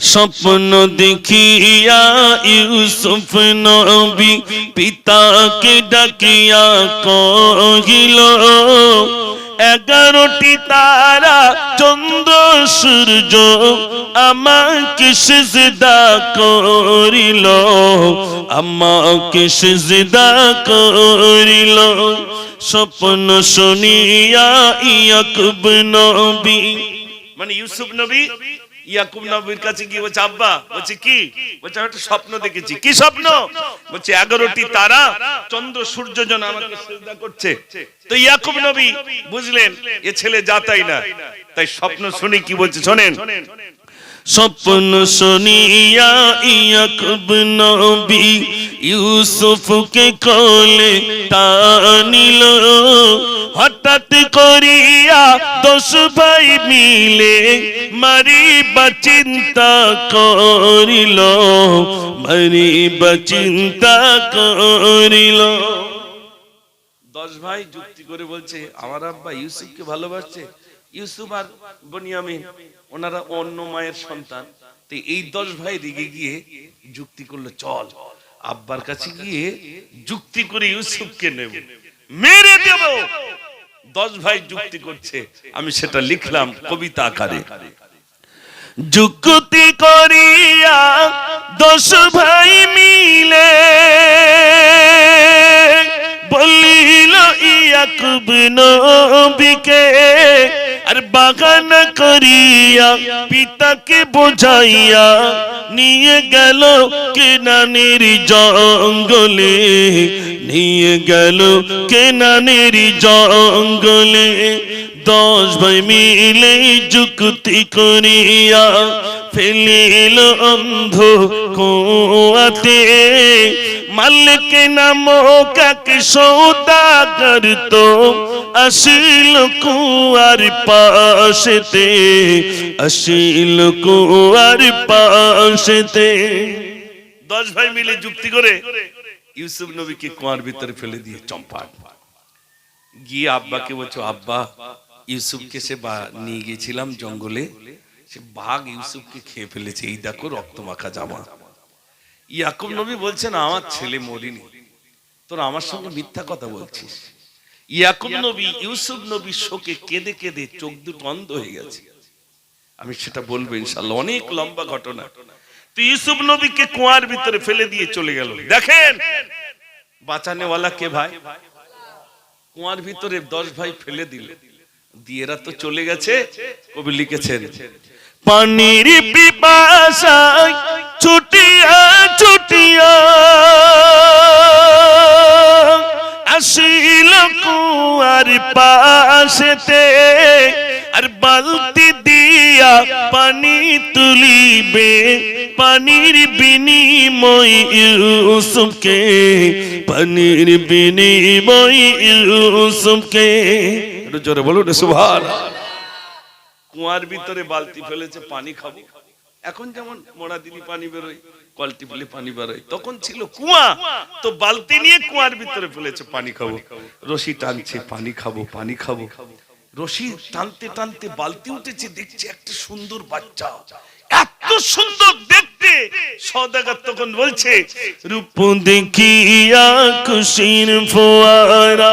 স্বপ্ন দেখিয়া ইউসুফ নবী পিতাকে ডাকিয়া কহিল, এগারোটি তারা, চন্দ্র, সূর্য আমাকে সেজদা করিল, আমাকে সেজদা করিল। স্বপ্ন শুনিয়া ইয়াকুব নবী মানে ইউসুফ নবী ইয়াকুব নবীর কাছে গিয়ে বলছে, আব্বা, বলছে কি? বলছে, আমি একটা স্বপ্ন দেখেছি। কি স্বপ্ন? বলছে, এগারোটি তারা, চন্দ্র, সূর্য জন আমাকে করছে। তো ইয়াকুব নবী বুঝলেন, এ ছেলে যাতাই না। তাই স্বপ্ন শুনে কি বলছে, শোনেন। স্বপ্ন শুনিয়া ইয়াকুব নবী ইউসুফকে কোলে টানিল। হঠাৎ করিয়া দশ ভাই মিলে মারিবা চিন্তা করিল। মারিবা চিন্তা করিল। দশ ভাই যুক্তি করে বলছে, আমার আব্বা ইউসুফকে ভালোবাসছে? ইউসুফ আর বনিয়ামিন? ওনারা অন্য মায়ের সন্তান। তো এই দশ ভাই রেগে গিয়ে যুক্তি করল, চল, আব্বার কাছে গিয়ে যুক্তি করে ইউসুফকে নেব, মেরে দেব। দশ ভাই যুক্তি করছে, আমি সেটা লিখলাম কবিতা আকারে। যুক্তি করিয়া দশ ভাই মিলে বলিল, ইয়াকুব নবীকে আর বাগান করিয়া পিতাকে বোঝাইয়া নিয়ে গেল কেনানের জঙ্গলে নিয়ে গেল কেনানের জঙ্গলে। দশ ভাই মিলে যুক্তি করিয়া ফেলিল অন্ধ কুয়াতে মালিক নামক এক সৌদাগর তো আসিল কুয়ার পাশেতে, আসিল কুয়ার পাশেতে। দশ ভাই মিলে যুক্তি করে ইউসুফ নবীকে কুয়ার ভিতরে ফেলে দিয়ে চম্পা গিয়ে আব্বাকে বলছো, আব্বা ইউসুফকে সে নিয়ে গেছিলাম জঙ্গলে, সে বাঘ ইউসুফকে খেয়ে ফেলেছে। এই দেখো রক্ত মাখা জামা। ইয়াকুব নবী বলছেন, আমার ছেলে মরিনি। তোরা আমার সঙ্গে মিথ্যা কথা বলছিস। ইয়াকুব নবী, ইউসুফ নবী শোকে কেঁদে কেঁদে চোখ দুটো অন্ধ হয়ে গেছে। আমি সেটা বলব ইনশাল্লাহ অনেক লম্বা ঘটনা। তো ইউসুফ নবীকে কুয়ার ভিতরে ফেলে দিয়ে চলে গেল। দেখেন, বাঁচানেওয়ালা কে ভাই? কুয়ার ভিতরে দশ ভাই ফেলে দিল। দিয়ে এরা তো চলে গেছে, কবি লিখেছেন। পানির ছুটিয়া ছুটিয়া আসিল কুয়ার পাশেতে, আর বালতি দিয়া পানি তুলিবে। পানির বিনিময় ইউসুফকে, পানির বিনিময় ইউসুফকে। একটু জোরে বলুন সুভান কুয়ার ভিতরে বালতি ফেলেছে, পানি খাব। এখন যেমন মোড়া দিনই পানি বেরোয়, কলটি ফেলে পানি বেরোয়, তখন ছিল কুয়া। তো বালতি নিয়ে কুয়ার ভিতরে ফেলেছে, পানি খাব। রশি টানছে, পানি খাব পানি খাব। রশি টানতে টানতে বালতি উঠেছে, দেখছে একটা সুন্দর বাচ্চা। এত সুন্দর দেখতে। সদাগর তখন বলছে রূপ দেখিয়া খুশির ফোয়ারা?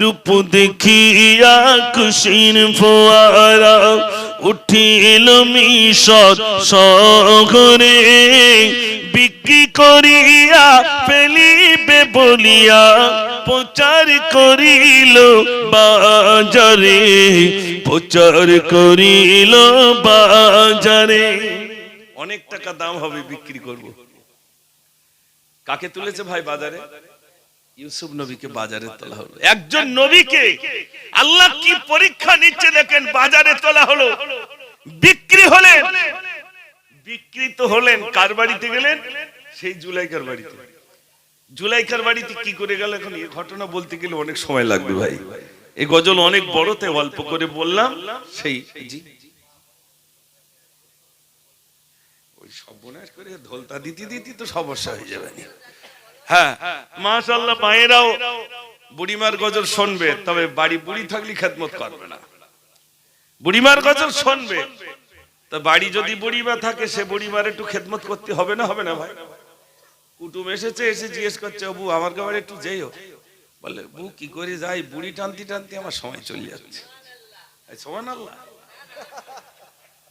রূপ দেখিয়া খুশির ফোয়ারা উঠিল মিশর শহরে বিক্রি করিয়া ফেলিবে বলিয়া প্রচার করিল বাজারে, প্রচার করিল বাজারে। অনেক টাকা দাম হবে বিক্রি করব। কাকে তুলেছে ভাই বাজারে? ইউসুফ নবীকে বাজারে তোলা হলো। একজন নবীকে আল্লাহ কি পরীক্ষা নিচ্ছে দেখেন বাজারে তোলা হলো। বিক্রি হলেন। বিকৃত হলেন। কার বাড়িতে গেলেন? সেই জুলাইকার বাড়িতে। জুলাইকার বাড়িতে কি করে গেল এখন? এই ঘটনা বলতে গেলে অনেক সময় লাগবে ভাই। এই গজল অনেক বড়তে অল্প করে বললাম। সেই জি। ওই সর্বনাশ করে ধলতা দিতে দিতে তো সমস্যা হয়ে যাবে না। হ্যাঁ। মাশাল্লাহ মায়েরাও বুড়িমার গজল শুনবে, তবে বাড়ি বুড়ি থাকলে খেদমত করবে না। বুড়িমার গজল শুনবে, তা বাড়ি যদি বুড়িমা থাকে, সে বুড়িমার একটু খেদমত করতে হবে না হবে না ভাই? কুটুম এসেছে, এসে জিজ্ঞেস করছে বু আমার গাবার একটু যেও বলে, বু, কি করে যাই? বুড়ি টানতে টানতে আমার সময় চলে যাচ্ছে। সমান আল্লাহ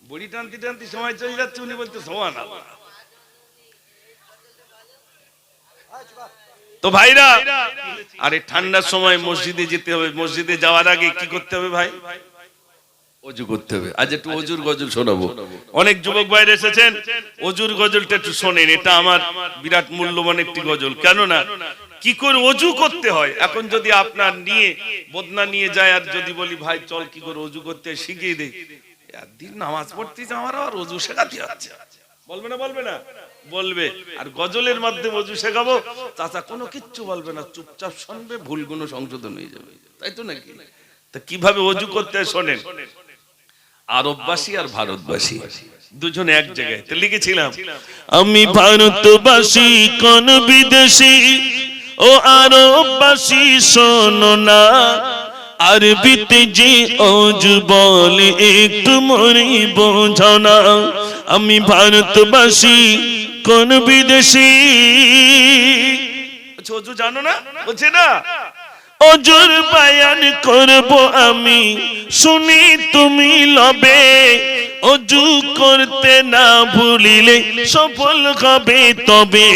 বুড়ি টানতে টানতে সময় চলে যাচ্ছে, উনি বলতে সমান আল্লাহ তো ভাইরা আরে ঠান্ডার সময় মসজিদে যেতে হবে মসজিদে যাওয়ার আগে কি করতে হবে ভাই? অজু করতে হবে। আজ একটু অজুর গজল শোনাবো। অনেক যুবক ভাইরা এসেছেন অজুর গজলটা একটু শোনেন এটা আমার বিরাট মূল্যবান একটি গজল। কেননা কি করে অজু করতে হয়? এখন যদি আপনার নিয়ে বদনা নিয়ে যায় আর যদি বলি ভাই চল কি করে অজু করতে শিখিয়ে দেই একদিন নামাজ পড়তেছে আমার আর অজু শেখাতে হচ্ছে। বলবে না বলবে না? বলবে, আর গজলের মাধ্যমে অজু শেখাবো। চাচা, কোনো কিচ্ছু বলবে না, চুপচাপ শুনবে, ভুলগুলো সংশোধন হয়ে যাবে। তাই তো নাকি? তা কীভাবে অজু করতে শোনেন। আরববাসী আর ভারতবাসী, দুজনে এক জায়গায়। তো লিখেছিলাম, আমি ভারতবাসী, কোন বিদেশি? ও আরববাসী, শোনো না, আরবিতে যে অজু বলে একটু মরি বোঝো না। আমি ভারতবাসী কোন বিদেশি? অজু জানো না? বলছে না। অজুর বায়ান করব আমি শুনি তুমি লবে। অজু করতে না ভুলিলে সফল হবে তবে।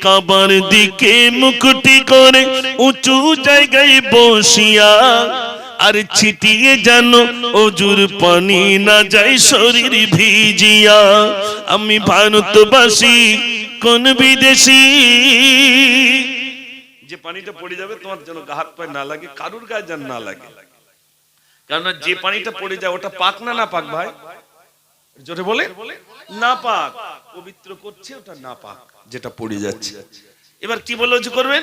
কাবার দিকে মুকুটি করে উঁচু জায়গায় বসিয়া আর ছিটিয়ে যেন অজুর পানি না যায় শরীর ভিজিয়া। আমি ভারতবাসী, কোন বিদেশি? যে পানিটা পড়ে যাবে, তোমার যেন হাত পায়ে না লাগে, কারুর গায়ে যেন না লাগে। কেননা যে পানিটা পড়ে যায়, ওটা পাক না না পাক ভাই? জোরে বলে? না পাক। পবিত্র করছে, ওটা না পাক, যেটা পড়ে যাচ্ছে। এবার কি বলে অজু করবেন?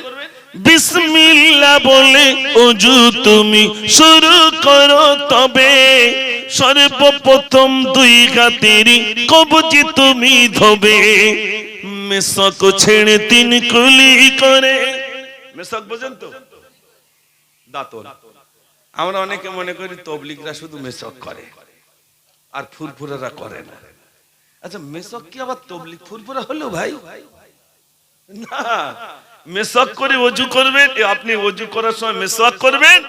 বিসমিল্লাহ বলে অজু তুমি শুরু করো তবে সর্বপ্রথম দুই গাতেরই কবজি তুমি ধোবে। মেসক ছেড়ে তিন কুলি করে। মেসক বোঝেন তো? দাঁতন। আমরা অনেকে মনে করি তবলিগরা শুধু মেসক করে আর ফুরফুরারা করে না। আচ্ছা মেসক কি আবার তবলিগ? ফুরফুরা হলো ভাই? না মেসক করে অজু করবেন আপনি অজু করার সময় মেসক করবেন।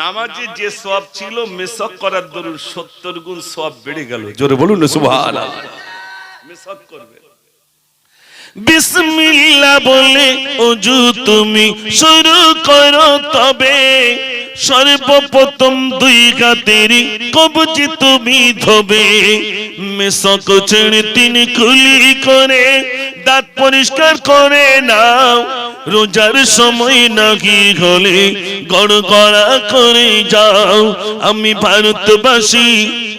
নামাজে যে সব ছিল মেসক করার দরুন সত্তর গুণ সব বেড়ে গেল। জোরে বলুন মেসক করবেন বিসমিল্লাহ বলে অজু তুমি শুরু করো তবে। সর্বপ্রথম দুই গাতেরই কবজি তুমি ধোবে। মেসক ছেড়ে তিন কুলি করে, দাঁত পরিষ্কার করে নাও। রোজার সময় নাকি হলে গড় করা করে যাও। আমি ভারতবাসী,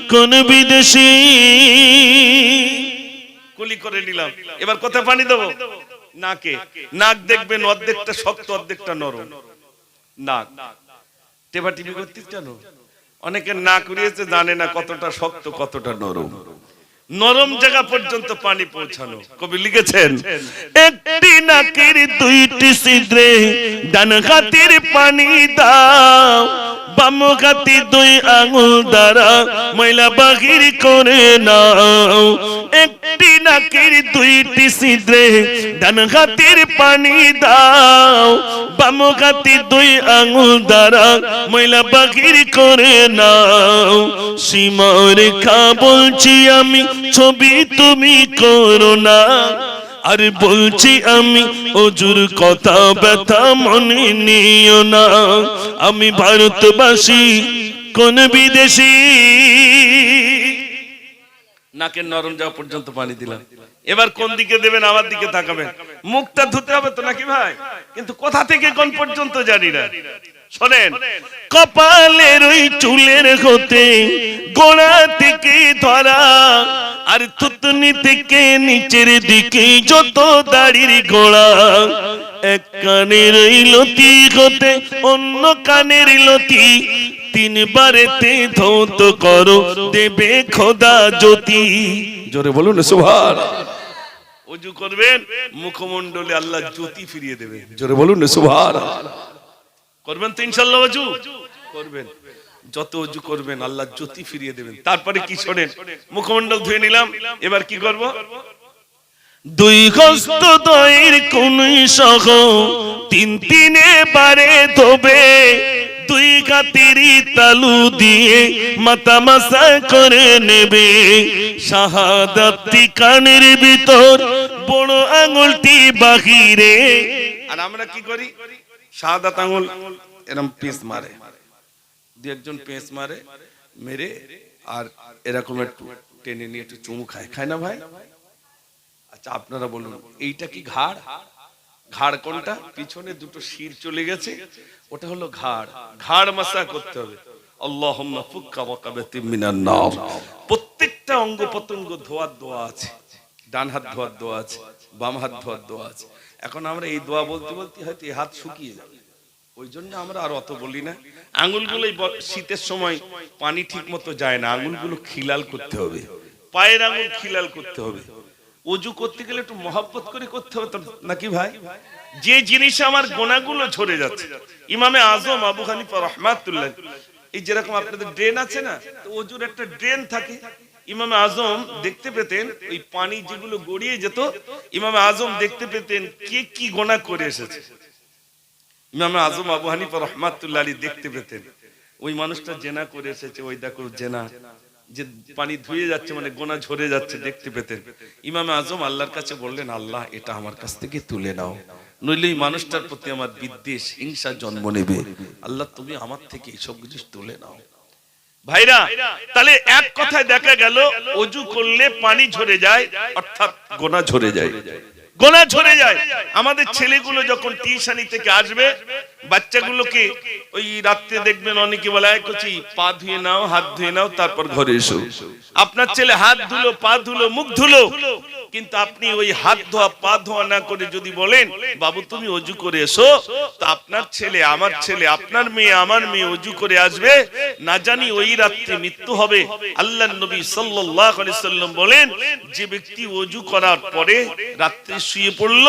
কোন বিদেশি? কুলি করে নিলাম। এবার কোথায় পানি দেবো? নাকে। নাক দেখবেন অর্ধেকটা শক্ত, অর্ধেকটা নরম। নাক। টেবা টিভি করতে জানো অনেকে না করিয়েছে, জানে না কতটা শক্ত, কতটা নরম। নরম জায়গা পর্যন্ত পানি পৌঁছানো। কবি লিখেছেন, একটি নাকের দুইটি সিদ্রে ডান হাতের পানি দাও বাম হাতে দুই আঙুল দ্বারা ময়লা বাহির করে নাও। একটি নাকের দুইটি ছিদ্রে ডান হাতের পানি দাও। বাম হাতে দুই আঙুল দ্বারা ময়লা বাহির করে নাও। সীমার খা বলছি আমি, ছবি তুমি করো না। আর বলছি আমি অজুর কথা ব্যথা মনে নিও না। আমি ভারতবাসী, কোন বিদেশি? নাকের নরম যাওয়া পর্যন্ত পানি দিলাম। এবার কোন দিকে দেবেন, আমার দিকে তাকাবেন। মুখটা ধুতে হবে তো নাকি ভাই? কিন্তু কোথা থেকে কোন পর্যন্ত জানি না। শোনেন, কপালের ওই চুলের হতে গোড়া থেকে ধরা আর থুতনি থেকে নিচের দিকে যত দাড়ির গোড়া, এক কানের লতি হতে অন্য কানের লতি তিনবারেতে ধৌত করো দেবে খোদা জ্যোতি। জোরে বলুন সুভার অজু করবেন মুখমণ্ডলে আল্লাহ জ্যোতি ফিরিয়ে দেবে জোরে বলুন সুভার করবেন তো ইনশাল্লাহ অজু? করবেন। যত অজু করবেন আল্লাহ জ্যোতি ফিরিয়ে দেবেন। তারপরে কি শোনেন? মুখমণ্ডল ধুয়ে নিলাম। এবার কি করব? দুই হস্ত দয়ের কোন সহ তিন তিনে বারে ধোবে। দুই গাতিরি তালু দিয়ে করে নেবে। শাহাদাতি কানের ভিতর বড় আঙুলটি বাহিরে। আর আমরা কি করি? শাহাদাত আঙুল এরম পিস মারে। দু একজন পেঁচ মারে, মেরে, আর এরকম একটু টেনে নিয়ে একটু চুমু খায়। খায় না ভাই? আচ্ছা আপনারা বলুন, এইটা কি ঘাড়? ঘাড় কোনটা? পিছনে দুটো শির চলে গেছে। ওটা হলো ঘাড়। ঘাড় মাসা করতে হবে। আল্লাহুম্মা ফুক্কা ওয়াকাবাতি মিনান নার। প্রত্যেকটা অঙ্গ প্রত্যঙ্গ ধোয়ার দোয়া আছে। ডান হাত ধোয়ার দোয়া আছে বাম হাত ধোয়ার দোয়া আছে। এখন আমরা এই দোয়া বলতে বলতে হয়তো এই হাত শুকিয়ে যাবে। ওই জন্য আমরা আর অত বলি না। আঙুলগুলো শীতের সময় পানি ঠিক মতো যায় না। আঙুলগুলো খিলাল করতে হবে। পায়ের আঙুল খিলাল করতে হবে। অজু করতে গেলে একটু মহাব্বত করে করতে হবে তো, নাকি ভাই? যে জিনিস আমার গোনাগুলো ঝরে যাচ্ছে। ইমামে আজম আবু হানিফা রহমাতুল্লাহ, এই যেরকম আপনাদের ড্রেন আছে না অজুর একটা ড্রেন থাকে। ইমামে আজম দেখতে পেতেন, ওই পানি যেগুলো গড়িয়ে যেত, ইমামে আজম দেখতে পেতেন কে কি গোনা করে এসেছে। ইমামে আজম আবু হানিফা রহমাতুল্লাহ আলী দেখতে পেতেন, ওই মানুষটা জেনা করে এসেছে, ওই দেখো জেনা। যে পানি ধুয়ে যাচ্ছে মানে গোনা ঝরে যাচ্ছে দেখতে পেতেন। ইমাম আজম আল্লাহর কাছে বললেন, আল্লাহ, এটা আমার কাছ থেকে তুলে নাও। নইলে এই মানুষটার প্রতি আমার বিদ্বেষ, হিংসা জন্ম নেবে। আল্লাহ, তুমি আমার থেকে এইসব কিছু তুলে নাও। ভাইরা, তাহলে এক কথায় দেখা গেল, অজু করলে পানি ঝরে যায়, অর্থাৎ গোনা ঝরে যায়। গোনা ঝরে যায়। আমাদের ছেলেগুলো যখন টিউশনি থেকে আসবে বাচ্চাগুলোকে ওই রাত্রে দেখবেন অনেকে বলে এক কচি পা ধুয়ে নাও হাত ধুয়ে নাও তারপর ঘরে এসো। আপনার ছেলে হাত ধুলো পা ধুলো। মুখ ধুলো। কিন্তু আপনি ওই হাত ধোয়া, পা ধোয়া না করে যদি বলেন, বাবু, তুমি অজু করে এসো। তো আপনার ছেলে, আমার ছেলে, আপনার মেয়ে, আমার মেয়ে অজু করে আসবে। না জানি ওই রাত্রে মৃত্যু হবে। আল্লাহ নবী সাল্লাম বলেন, যে ব্যক্তি অজু করার পরে রাত্রে শুয়ে পড়ল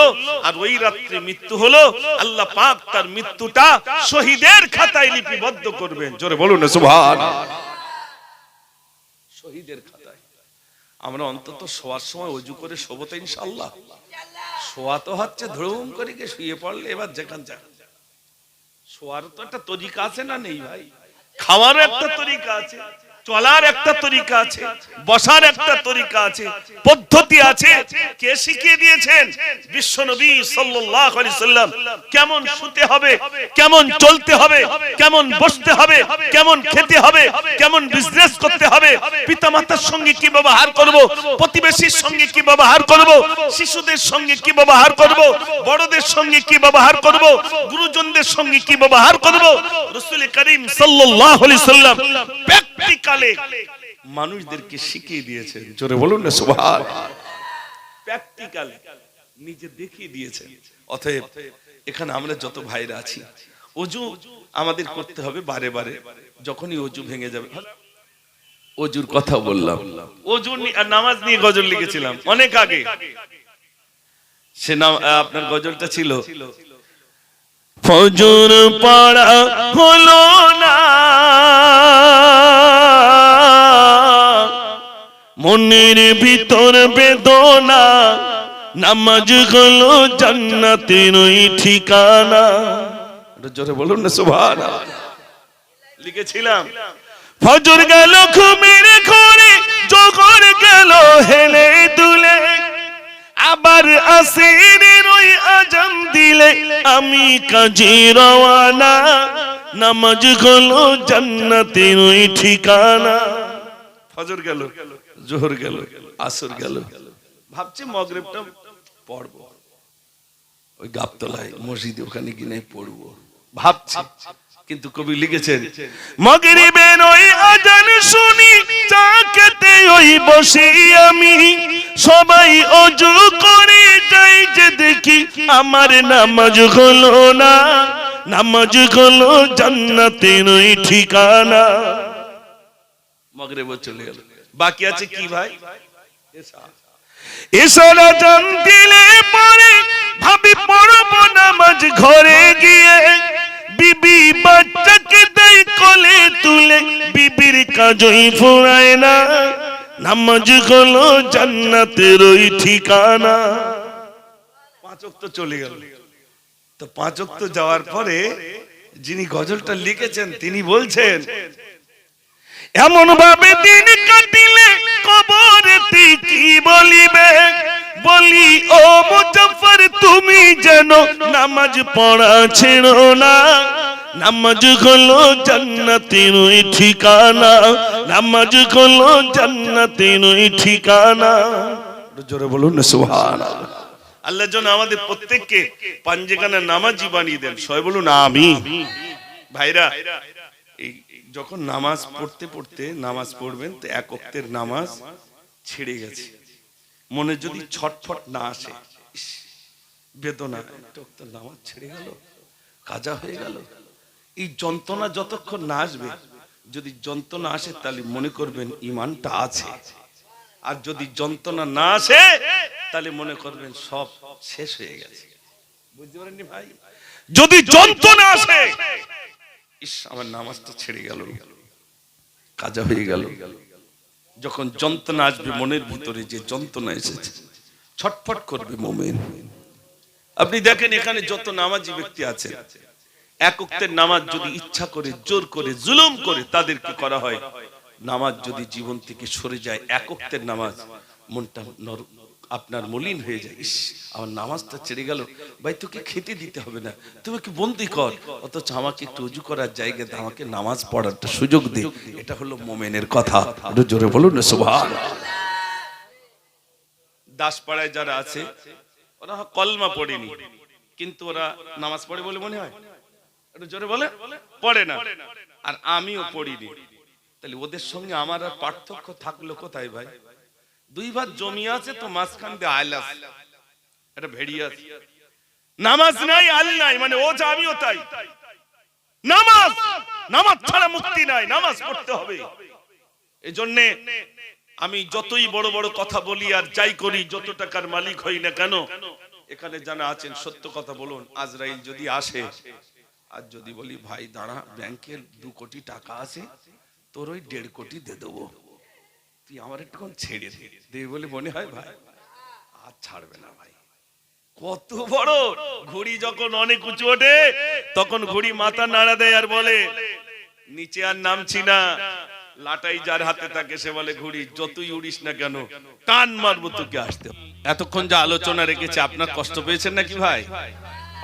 আর ওই রাত্রে মৃত্যু হলো, আল্লাহ পাক তার মৃত্যুটা শহীদের খাতায় লিপিবদ্ধ করবেন। জোরে বলুন শহীদের খাতায়। আমরা অন্তত শোয়ার সময় অজু করে শোবো তো ইনশাল্লাহ শোয়া তো হচ্ছে, ধ্রুম করে গিয়ে শুয়ে পড়লে এবার যেখান যা। শোয়ার তো একটা তরিকা আছে না নেই ভাই? খাওয়ার একটা তরিকা আছে। চলার একটা তরিকা আছে, বসার একটা তরিকা আছে, পদ্ধতি আছে। কে শিখিয়ে দিয়েছেন? বিশ্ব নবী সাল্লাল্লাহু সাল্লাম। কেমন শুতে হবে, কেমন চলতে হবে, কেমন বসতে হবে, কেমন খেতে হবে, কেমন বিজনেস করতে হবে, পিতামাতার সঙ্গে কি ব্যবহার করব, প্রতিবেশীর সঙ্গে কি ব্যবহার করব, শিশুদের সঙ্গে কি ব্যবহার করব, বড়দের সঙ্গে কি ব্যবহার করব, গুরুজনদের সঙ্গে কি ব্যবহার করব? রাসূল করিম সাল্লাল্লাহু আলাইহি সাল্লাম প্র্যাকটিক্যালে মানুষদেরকে শিখিয়ে দিয়েছেন জোরে বলুন না, সুবহান। প্র্যাকটিক্যালে নিজে দেখিয়ে দিয়েছেন অতএব, এখানে আমরা যত ভাইরা আছি, অজু আমাদের করতে হবে বারে বারে। যখনই অজু ভেঙে যাবে অজুর কথা বললাম। অজুর নামাজ নিয়ে গজল লিখেছিলাম অনেক আগে। সে নাম আপনার গজলটা ছিল, ফজর পড়া হলো না। মনের ভিতর বেদনা নামাজ হলো জান্নাতের ওই ঠিকানা। জোরে বলুন না সুভান লিখেছিলাম, ফজর গেল ঘুমের ঘরে জগর গেল হেলে দুলে। আবার আসিরের ওই আজান দিলে আমি কাজে রওয়ানা নামাজ হলো জান্নাতের ওই ঠিকানা। ফজর গেল। জোহর গেল আসর গেল। ভাবছি মগরিবটা পড়ব। ওই গাবতলায় মসজিদে ওখানে গিয়ে পড়ব। ভাবছি। কিন্তু কবি লিখেছেন মগরিবের ওই আজান শুনি খেতে ওই বসে আমি। সবাই অজু করে যাই যে দেখি আমার নামাজ হলো না। নামাজ হলো জান্নাতের ওই ঠিকানা। মগরিব চলে গেল। বাকি আছে কি ভাই? এসারা জান দিলে পরে ভাবি পড়ব নামাজ ঘরে গিয়ে। বিবি বাচ্চাকে কোলে তুলে বিবির কাজই ফুরায় না। নামাজ জান্নাতের ওই ঠিকানা। পাঁচ অক্ত চলে গেল। তো পাঁচ অক্ত যাওয়ার পরে যিনি গজলটা লিখেছেন তিনি বলছেন এমন ভাবে দিন কাটিলে কবরেতে কি বলিবে? বলি, ও মুজফর তুমি যেন নামাজ পড়া ছেড়ো না। নামাজ হলো জান্নাতের ওই ঠিকানা। নামাজ হলো জান্নাতের ওই ঠিকানা জোরে বলুন সুবহানাল্লাহ। আল্লাহ যেন আমাদের প্রত্যেককে পাঞ্জেখানা নামাজি বানিয়ে দেন। সবাই বলুন আমি ভাইরা যখন নামাজ পড়তে পড়তে নামাজ পড়বেন, তো এক অক্তের নামাজ ছেড়ে গেছে। মনে যদি ছটফট না আসে বেদনা। নামাজ ছেড়ে গেল, কাজা হয়ে গেল। এই যন্ত্রণা যতক্ষণ না আসবে, যদি যন্ত্রণা আসে, তাহলে মনে করবেন ইমানটা আছে। আর যদি যন্ত্রণা না আসে, তাহলে মনে করবেন সব শেষ হয়ে গেছে। বুঝতে পারেননি ভাই? যদি যন্ত্রণা আসে ইস আমার নামাজটা ছেড়ে গেল। কাজা হয়ে গেল। যখন যন্ত্রণা আসবে মনের ভিতরে যে যন্ত্রণা এসেছে ছটফট করবে মোমেন। আপনি দেখেন এখানে যত নামাজি ব্যক্তি আছে একক্তের নামাজ যদি ইচ্ছা করে জোর করে জুলুম করে তাদেরকে করা হয় নামাজ যদি জীবন থেকে সরে যায় একক্তের নামাজ মনটা নর- আপনার মলিন হয়ে যায়। ইস, আমার নামাজটা ছেড়ে গেল। ভাই, তোকে খেতে দিতে হবে না। তুমি কি বন্দি কর। অথচ আমাকে একটু উজু করার জায়গাতে আমাকে নামাজ পড়ার সুযোগ দে। এটা হলো মোমেনের কথা। একটু জোরে বলুন না, সুবহান দাসপাড়ায় যারা আছে, ওরা কলমা পড়েনি, কিন্তু ওরা নামাজ পড়ে বলে মনে হয়। একটু জোরে বলে? পড়ে না। আর আমিও পড়িনি। তাহলে ওদের সঙ্গে আমার পার্থক্য থাকল কোথায় ভাই? দুই ভাত জমি আছে তো মাঝখান দিয়ে আইলাস এটা ভেড়িয়ে আছে। নামাজ নাই, আল নাই মানে ও যা আমিও তাই। নামাজ! নামাজ ছাড়া মুক্তি নাই, নামাজ পড়তে হবে। এই জন্যে আমি যতই বড় বড় কথা বলি আর যাই করি, যত টাকার মালিক হই না কেন, এখানে জানা আছেন, সত্য কথা বলুন, আজরাইল যদি আসে, আর যদি বলি, ভাই, দাঁড়া, ব্যাংকের দু কোটি টাকা আছে, তোর ওই দেড় কোটি দিয়ে দেবো। তুই আমার একটু ছেড়ে দে। দেবে বলে, মনে হয় ভাই, আর ছাড়বে না ভাই। কত বড় ঘুড়ি যখন অনেক উঁচু ওঠে, তখন ঘুড়ি মাথা নাড়া দেয় আর বলে, নিচে আর নামছি না। লাটাই যার হাতে থাকে, সে বলে, ঘুড়ি, যতই উড়িস না কেন, টান মারবো তোকে আসতে এতক্ষণ যা আলোচনা রেখেছে, আপনার কষ্ট পেয়েছেন নাকি ভাই?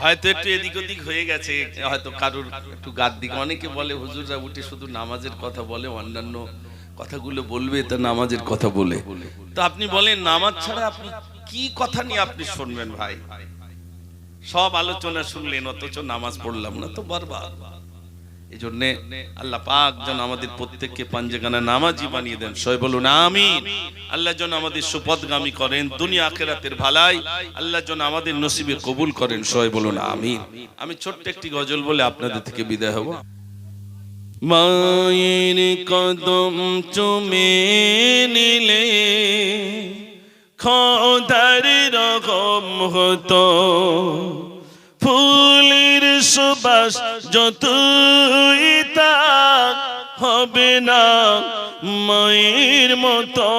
হয়তো একটু এদিক ওদিক হয়ে গেছে, হয়তো কারুর একটু গাদ দিকে অনেকে বলে, হুজুররা উঠে শুধু নামাজের কথা বলে, অন্যান্য কথাগুলো বলবে, তা নামাজের কথা বলে। তো আপনি বলেন, নামাজ ছাড়া আপনি কি কথা নিয়ে আপনি শুনবেন ভাই? সব আলোচনা শুনলেন, অথচ নামাজ পড়লাম না, তো বারবার। এই জন্য আল্লাহ পাক যেন আমাদের প্রত্যেককে পাঞ্জেগানা নামাজি বানিয়ে দেন। সবাই বলুন, আমিন। আল্লাহ যেন আমাদের সুপদগামী করেন, দুনিয়া আখেরাতের ভালাই। আল্লাহ যেন আমাদের নসিবে কবুল করেন, সবাই বলুন, আমিন। আমি ছোট্ট একটি গজল বলে আপনাদের থেকে বিদায় হব। মায়ের কদম চুমে নিলে খোদার রকম হতো। ফুলের সুবাস যতই তা হবে না, মায়ের মতো।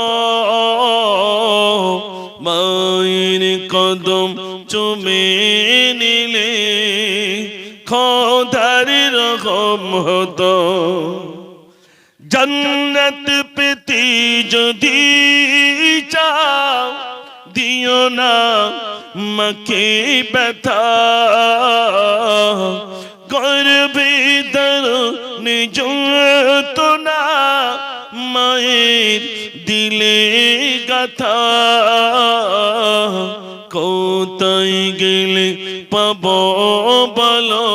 মায়ের কদম চুমে নিলে খোদার রকম হতো। জন্নত পেতে যদি চাও, দিও না মাকে ব্যথা। করবে দর তো না মায়ের দিলে গাথা। কোথায় গেলে পাব বলো?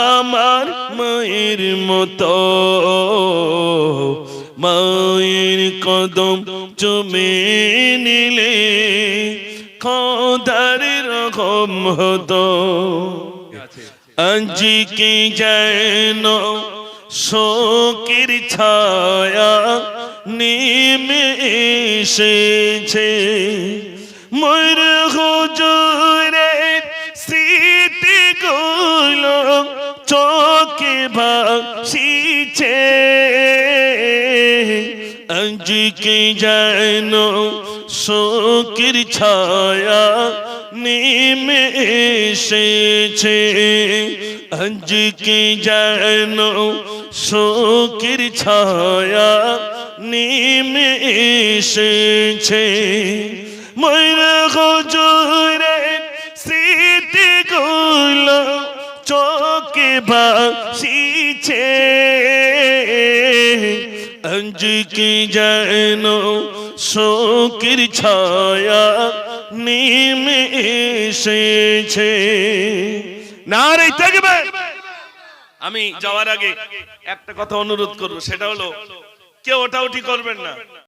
আমার মায়ের মতো, মায়ের কদম চুমে নিলে খোদার রকম হতো। আজকে যেন শোকের ছায়া নেমে মোর হুজুরের স্মৃতিগুলো চোখে ভাসিছে। আজকে যেন শোকের ছায়া নেমে এসেছে। আজকে যেন শোকের ছায়া নেমে এসেছে। ময়ূর গজুরে স্মৃতিগুলো চোখে ভাসিছে। আজকে যেন শোকের ছায়া নেমে এসেছে। না রে থাকবে। আমি যাওয়ার আগে একটা কথা অনুরোধ করব, সেটা হলো, কেউ ওটা উঠি করবেন না।